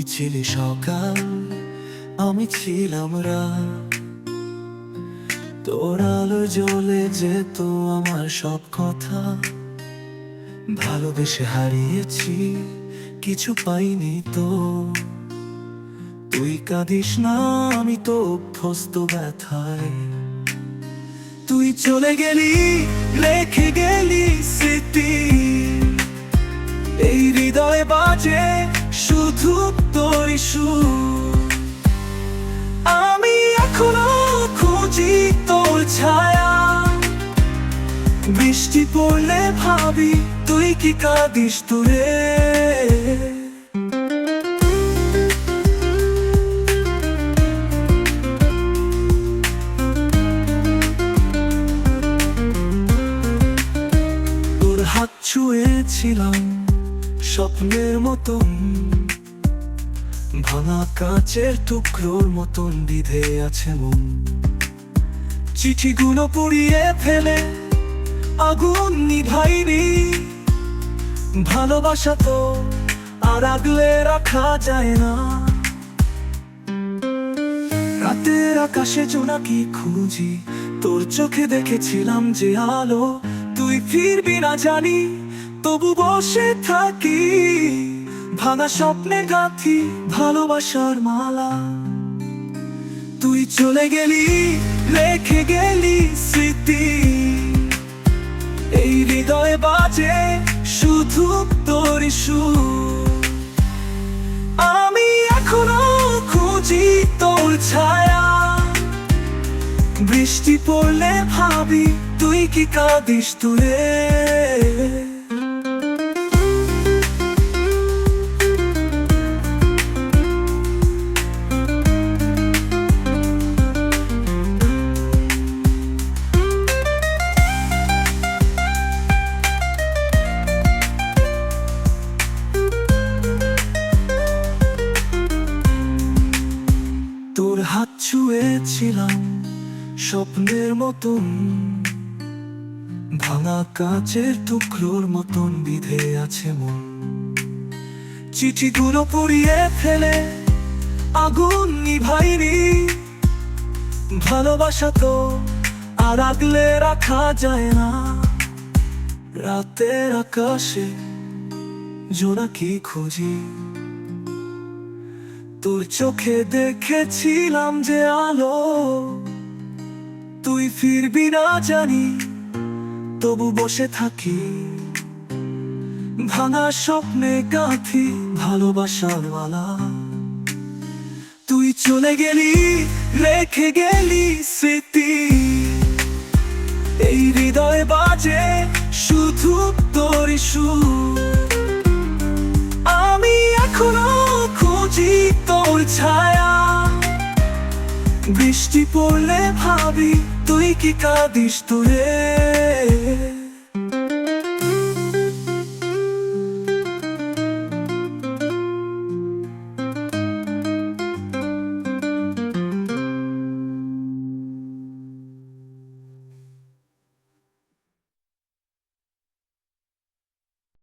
ছিলি সকাল, আমি ছিলাম তোর আলো জ্বলে যেত আমার সব কথা। ভালোবেসে হারিয়েছি, কিছু পাইনি তো। তুই কাঁদিস না, আমি তো অভ্যস্ত ব্যথায়। তুই চলে গেলি, রেখে গেলি স্মৃতি। এই হৃদয়ে বাজে তোর সুর আমি এখনও খুঁজি তোর ছায়া। বৃষ্টি পড়লে ভাবি, তুই কি কাঁদিস তোর হাত ছুঁয়েছিলাম স্বপ্নের মতন। ভাঙা কাচের টুকরোর মতন বিধে আছে মন। চিঠিগুলো পুড়িয়ে ফেলে, আগুন নিভাইনি। ভালোবাসা তো আর আগলে রাখা যায় না। রাতের আকাশে জোনাকি খুঁজি, তোর চোখে দেখেছিলাম যে আলো। তুই ফিরবি না জানি, তবু বসে থাকি। ভাঙা স্বপ্নে গাথি ভালোবাসার মালা। তুই চলে গেলি, রেখে গেলি স্মৃতি। এই হৃদয়ে বাজে শুধু তোর আমি এখনও খুঁজি তোর ছায়া। বৃষ্টি পড়লে ভাবি, তুই কি কাঁদিস তুলে? হাত ছুঁয়েছিলাম স্বপ্নের মতন। ভাঙা কাচের টুকরোর মতন বিধে আছে মন। চিঠিগুলো পুড়িয়ে ফেলে, আগুন নিভাইনি। ভালোবাসা তো আর আগলে রাখা যায় না। রাতের আকাশে জোনাকি খুঁজি? তোর চোখে দেখেছিলাম যে আলো। তুই ফিরবি না জানি, তবু বসে থাকি। ভাঙা স্বপ্নে গাঁথি ভালোবাসার মালা। তুই চলে গেলি, রেখে গেলি স্মৃতি। এই হৃদয়ে বাজে শুধু তোর সুর। বৃষ্টি পড়লে ভাবি তুই কি কাঁদিস তোরে